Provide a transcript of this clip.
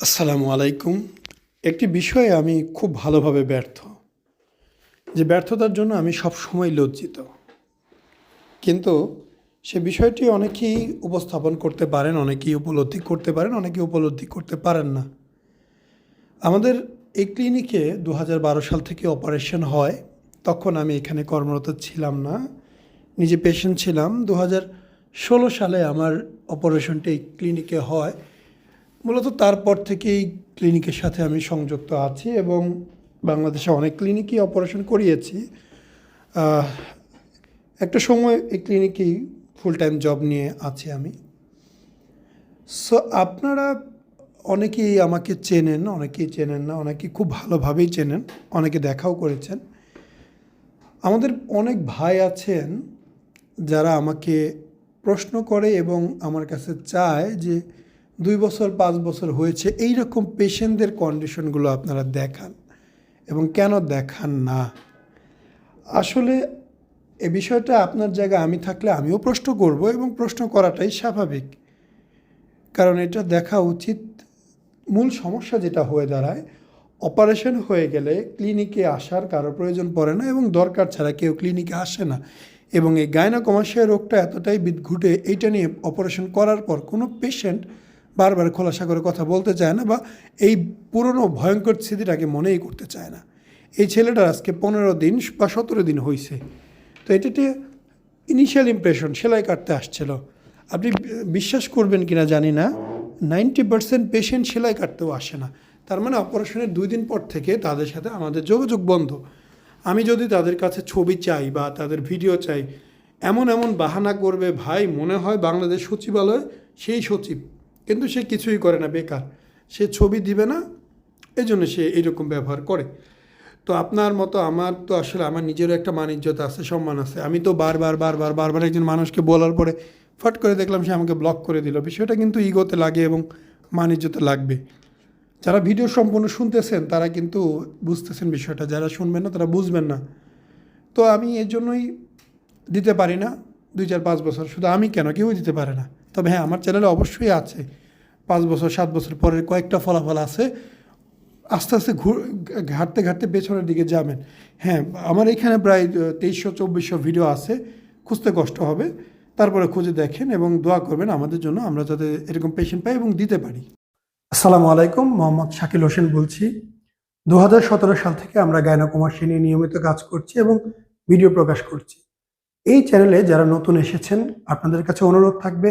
আসসালামু আলাইকুম। একটি বিষয়ে আমি খুব ভালোভাবে ব্যর্থ। যে ব্যর্থতার জন্য আমি সব সময় লজ্জিত। কিন্তু সে বিষয়টি অনেকেই উপস্থাপন করতে পারেন, অনেকেই উপলব্ধি করতে পারেন, অনেকেই উপলব্ধি করতে পারেন না। আমাদের এই ক্লিনিকে দু হাজার বারো সাল থেকে অপারেশন হয়। তখন আমি এখানে কর্মরত ছিলাম না। নিজে পেশেন্ট ছিলাম। দু সালে আমার অপারেশনটি এই ক্লিনিকে হয়। মূলত তারপর থেকেই ক্লিনিকের সাথে আমি সংযুক্ত আছি এবং বাংলাদেশে অনেক ক্লিনিকই অপারেশন করিয়েছি। একটা সময় এই ক্লিনিকেই ফুল টাইম জব নিয়ে আছি আমি। সো আপনারা অনেকেই আমাকে চেনেন, অনেকেই চেনেন না, অনেকেই খুব ভালোভাবেই চেনেন, অনেকে দেখাও করেছেন। আমাদের অনেক ভাই আছেন যারা আমাকে প্রশ্ন করে এবং আমার কাছে চায় যে দুই বছর, পাঁচ বছর হয়েছে এই রকম পেশেন্টদের কন্ডিশনগুলো আপনারা দেখান। এবং কেন দেখান না? আসলে এ বিষয়টা আপনার জায়গায় আমি থাকলে আমিও প্রশ্ন করব এবং প্রশ্ন করাটাই স্বাভাবিক। কারণ এটা দেখা উচিত। মূল সমস্যা যেটা হয়ে দাঁড়ায়, অপারেশন হয়ে গেলে ক্লিনিকে আসার কারও প্রয়োজন পড়ে না এবং দরকার ছাড়া কেউ ক্লিনিকে আসে না। এবং এই গায়না গায়নাকমাশিয়া রোগটা এতটাই বিদঘুটে, এইটা নিয়ে অপারেশন করার পর কোনো পেশেন্ট বারবার খোলাসা করে কথা বলতে চায় না বা এই পুরনো ভয়ঙ্কর স্মৃতিটাকে মনেই করতে চায় না। এই ছেলেটার আজকে পনেরো দিন বা সতেরো দিন হয়েছে তো এটাতে ইনিশিয়াল ইমপ্রেশন সেলাই কাটতে আসছিল। আপনি বিশ্বাস করবেন কিনা জানি না নাইনটি পার্সেন্ট পেশেন্ট সেলাই কাটতেও আসে না। তার মানে অপারেশনের দুই দিন পর থেকে তাদের সাথে আমাদের যোগাযোগ বন্ধ। আমি যদি তাদের কাছে ছবি চাই বা তাদের ভিডিও চাই, এমন এমন বাহানা করবে ভাই, মনে হয় বাংলাদেশ সচিবালয় সেই সচিব। কিন্তু সে কিছুই করে না, বেকার। সে ছবি দিবে না এই জন্য সে এইরকম ব্যবহার করে। তো আপনার মতো আমার তো আসলে আমার নিজেরও একটা মানিজ্যতা আছে, সম্মান আছে। আমি তো বারবার বারবার বারবার একজন মানুষকে বলার পরে ফট করে দেখলাম সে আমাকে ব্লক করে দিল। বিষয়টা কিন্তু ইগোতে লাগে এবং মানিজ্যতে লাগবে। যারা ভিডিও সম্পূর্ণ শুনতেছেন, তারা কিন্তু বুঝতেছেন বিষয়টা। যারা শুনবেন না, তারা বুঝবেন না। তো আমি এর জন্যই দিতে পারি না, দুই চার পাঁচ বছর। শুধু আমি কেন? কেউই দিতে পারে না। তবে হ্যাঁ আমার চ্যানেলে অবশ্যই আছে। পাঁচ বছর, সাত বছর পরের কয়েকটা ফলাফল আছে। আস্তে আস্তে ঘুর ঘাটতে ঘাটতে পেছনের দিকে যাবেন। হ্যাঁ আমার এখানে প্রায় তেইশশো, চব্বিশশো ভিডিও আছে। খুঁজতে কষ্ট হবে। তারপরে খুঁজে দেখেন এবং দোয়া করবেন আমাদের জন্য আমরা যাতে এরকম পেশেন্ট পাই এবং দিতে পারি। আসসালামু আলাইকুম, মোহাম্মদ শাকিল হোসেন বলছি। দু হাজার সতেরো সাল থেকে আমরা গায়নাকুমার নিয়ে নিয়মিত কাজ করছি এবং ভিডিও প্রকাশ করছি। এই চ্যানেলে যারা নতুন এসেছেন, আপনাদের কাছে অনুরোধ থাকবে